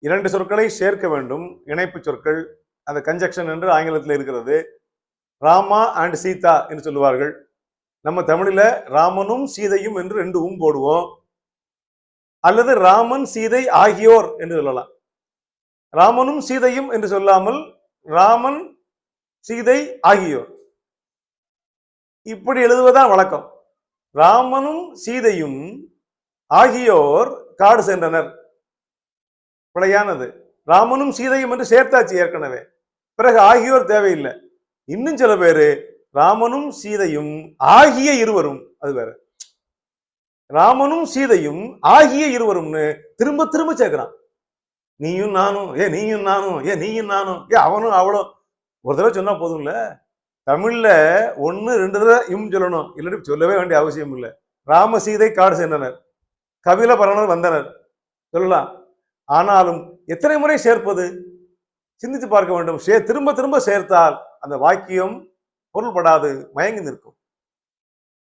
இரண்டு சொற்களை சேர்க்க வேண்டும். இணைப்பு சொற்கள் அந்த கன்ஜெக்ஷன் என்று ஆங்கிலத்தில் இருக்கிறது. ராமா அண்ட் சீதா என்று சொல்லுவார்கள். நம்ம தமிழில் ராமனும் சீதையும் என்று ரெண்டு உம் போடுவோம். அல்லது ராமன் சீதை ஆகியோர் என்று சொல்லலாம். ராமனும் சீதையும் என்று சொல்லாமல் ராமன் சீதை ஆகியோர். இப்படி எழுதுவதான் வழக்கம். ராமனும் சீதையும் ஆகியோர் காடு சென்றனர். பிழையானது. ராமனும் சீதையும் என்று சேர்த்தாச்சு ஏற்கனவே. பிறகு ஆகியோர் தேவையில்லை. இன்னும் சில பேரு ராமனும் சீதையும் ஆகிய இருவரும் அது வேற. ராமனும் சீதையும் ஆகிய இருவரும்னு திரும்ப திரும்ப சேர்க்கிறான் நீயும் நானும் ஏ நீயும் நானும் ஏ நீயும் நானும் ஏ அவனும் அவளும். ஒரு தடவை சொன்னா போதும்ல தமிழ்ல ஒன்னு ரெண்டு தடவை இம் சொல்லணும். இல்லாட்டி சொல்லவே வேண்டிய அவசியம் இல்லை. ராம சீதை காடு சென்றனர் கபில பரணர் வந்தனர். சொல்லலாம். ஆனாலும் எத்தனை முறை சேர்ப்பது? சிந்தித்து பார்க்க வேண்டும். சே திரும்ப திரும்ப சேர்த்தால் அந்த வாக்கியம் பொருள்படாது மயங்கி நிற்கும்.